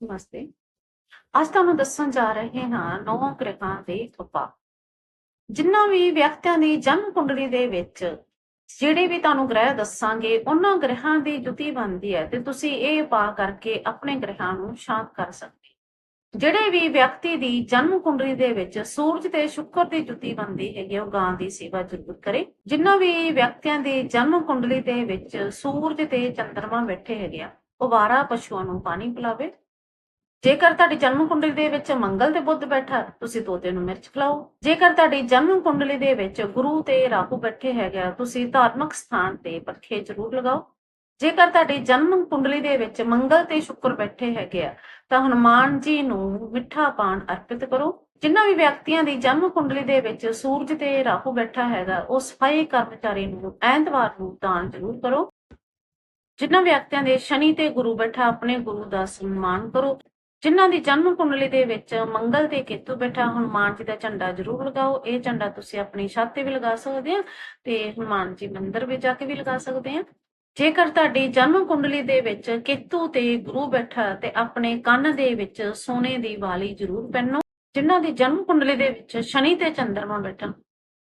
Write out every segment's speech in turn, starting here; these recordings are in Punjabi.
ਨਮਸਤੇ ਅੱਜ ਤੁਹਾਨੂੰ ਦੱਸਣ ਜਾ ਰਹੇ ਹਾਂ ਨੌ ਗ੍ਰਹਾਂ ਦੇ ਉਪਾਅ। ਜਿਨ੍ਹਾਂ ਵੀ ਵਿਅਕਤੀਆਂ ਦੀ ਜਨਮ ਕੁੰਡਲੀ ਦੇ ਵਿੱਚ ਜਿਹੜੇ ਵੀ ਤੁਹਾਨੂੰ ਗ੍ਰਹਿ ਦੱਸਾਂਗੇ ਉਹਨਾਂ ਗ੍ਰਹਾਂ ਦੀ ਜੁਤੀ ਬਣਦੀ ਹੈ ਤੇ ਤੁਸੀਂ ਇਹ ਉਪਾਅ ਕਰਕੇ ਆਪਣੇ ਗ੍ਰਹਾਂ ਨੂੰ ਸ਼ਾਂਤ ਕਰ ਸਕਦੇ ਜਿਹੜੇ ਵੀ ਵਿਅਕਤੀ ਦੀ ਜਨਮ ਕੁੰਡਲੀ ਦੇ ਵਿੱਚ ਸੂਰਜ ਤੇ ਸ਼ੁੱਕਰ ਦੀ ਜੁਤੀ ਬਣਦੀ ਹੈਗੀ ਹੈ, ਉਹ ਗਾਂ ਦੀ ਸੇਵਾ ਜ਼ਰੂਰ ਕਰੇ। ਜਿਨ੍ਹਾਂ ਵੀ ਵਿਅਕਤੀਆਂ ਦੀ ਜਨਮ ਕੁੰਡਲੀ ਦੇ ਵਿੱਚ ਸੂਰਜ ਤੇ ਚੰਦਰਮਾ ਬੈਠੇ ਹੈਗੇ ਆ ਉਹ ਵਾਰਾ ਪਸ਼ੂਆਂ ਨੂੰ ਪਾਣੀ ਪਿਲਾਵੇ ਜੇਕਰ ਤੁਹਾਡੀ ਜਨਮ ਕੁੰਡਲੀ ਦੇ ਵਿੱਚ ਮੰਗਲ ਤੇ ਬੁੱਧ ਬੈਠਾ, ਤੁਸੀਂ ਤੋਤੇ ਨੂੰ ਮਿਰਚ ਖਿਲਾਓ। ਜੇਕਰ ਤੁਹਾਡੀ ਜਨਮ ਕੁੰਡਲੀ ਦੇ ਵਿੱਚ ਗੁਰੂ ਤੇ ਰਾਹੂ ਬੈਠੇ ਹੈਗੇ ਆ, ਤੁਸੀਂ ਧਾਰਮਿਕ ਸਥਾਨ ਤੇ ਪੱਖੇ ਜ਼ਰੂਰ ਲਗਾਓ। ਜੇਕਰ ਤੁਹਾਡੀ ਜਨਮ ਕੁੰਡਲੀ ਦੇ ਵਿੱਚ ਮੰਗਲ ਤੇ ਸ਼ੁਕਰ ਬੈਠੇ ਹੈਗੇ ਆ, ਤਾਂ ਹਨੂਮਾਨ ਜੀ ਨੂੰ ਮਿੱਠਾ ਪਾਨ ਅਰਪਿਤ ਕਰੋ। ਜਿਨ੍ਹਾਂ ਵੀ ਵਿਅਕਤੀਆਂ ਦੀ ਜਨਮ ਕੁੰਡਲੀ ਦੇ ਵਿੱਚ ਸੂਰਜ ਤੇ ਰਾਹੂ ਬੈਠਾ ਹੈਗਾ, ਉਹ ਸਫ਼ਾਈ ਕਰਮਚਾਰੀ ਨੂੰ ਐਤਵਾਰ ਨੂੰ ਦਾਨ ਜ਼ਰੂਰ ਕਰੋ। ਜਿਨ੍ਹਾਂ ਵਿਅਕਤੀਆਂ ਦੇ ਸ਼ਨੀ ਤੇ ਗੁਰੂ ਬੈਠਾ, ਆਪਣੇ ਗੁਰੂ ਦਾ ਸਨਮਾਨ ਕਰੋ। ਜਿਨ੍ਹਾਂ ਦੀ ਜਨਮ ਕੁੰਡਲੀ ਦੇ ਵਿੱਚ ਮੰਗਲ ਤੇ ਕੇਤੂ ਬੈਠਾ, ਹਨੂਮਾਨ ਜੀ ਦਾ ਝੰਡਾ ਜ਼ਰੂਰ ਲਗਾਓ। ਇਹ ਝੰਡਾ ਤੁਸੀਂ ਆਪਣੀ ਛੱਤ ਤੇ ਵੀ ਲਗਾ ਸਕਦੇ ਆ ਤੇ ਹਨੂਮਾਨ ਜੀ ਮੰਦਿਰ ਵਿੱਚ ਜਾ ਕੇ ਵੀ ਲਗਾ ਸਕਦੇ ਆ ਜੇਕਰ ਤੁਹਾਡੀ ਜਨਮ ਕੁੰਡਲੀ ਦੇ ਵਿੱਚ ਕੇਤੂ ਤੇ ਗੁਰੂ ਬੈਠਾ ਤੇ ਆਪਣੇ ਕੰਨ ਦੇ ਵਿੱਚ ਸੋਨੇ ਦੀ ਵਾਲੀ ਜ਼ਰੂਰ ਪਹਿਨੋ। ਜਿਨ੍ਹਾਂ ਦੀ ਜਨਮ ਕੁੰਡਲੀ ਦੇ ਵਿੱਚ ਸ਼ਨੀ ਤੇ ਚੰਦਰਮਾ ਬੈਠਾ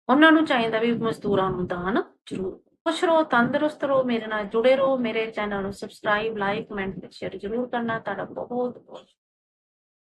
ਉਹਨਾਂ ਨੂੰ ਚਾਹੀਦਾ ਵੀ ਮਜ਼ਦੂਰਾਂ ਨੂੰ ਦਾਨ ਜ਼ਰੂਰ। ਖੁਸ਼ ਰਹੋ, ਤੰਦਰੁਸਤ ਰਹੋ, ਮੇਰੇ ਨਾਲ ਜੁੜੇ ਰਹੋ, ਮੇਰੇ ਚੈਨਲ ਨੂੰ ਸਬਸਕ੍ਰਾਈਬ ਲਾਈਕ ਕਮੈਂਟ ਤੇ ਸ਼ੇਅਰ ਜ਼ਰੂਰ ਕਰਨਾ। ਤੁਹਾਡਾ ਬਹੁਤ ਬਹੁਤ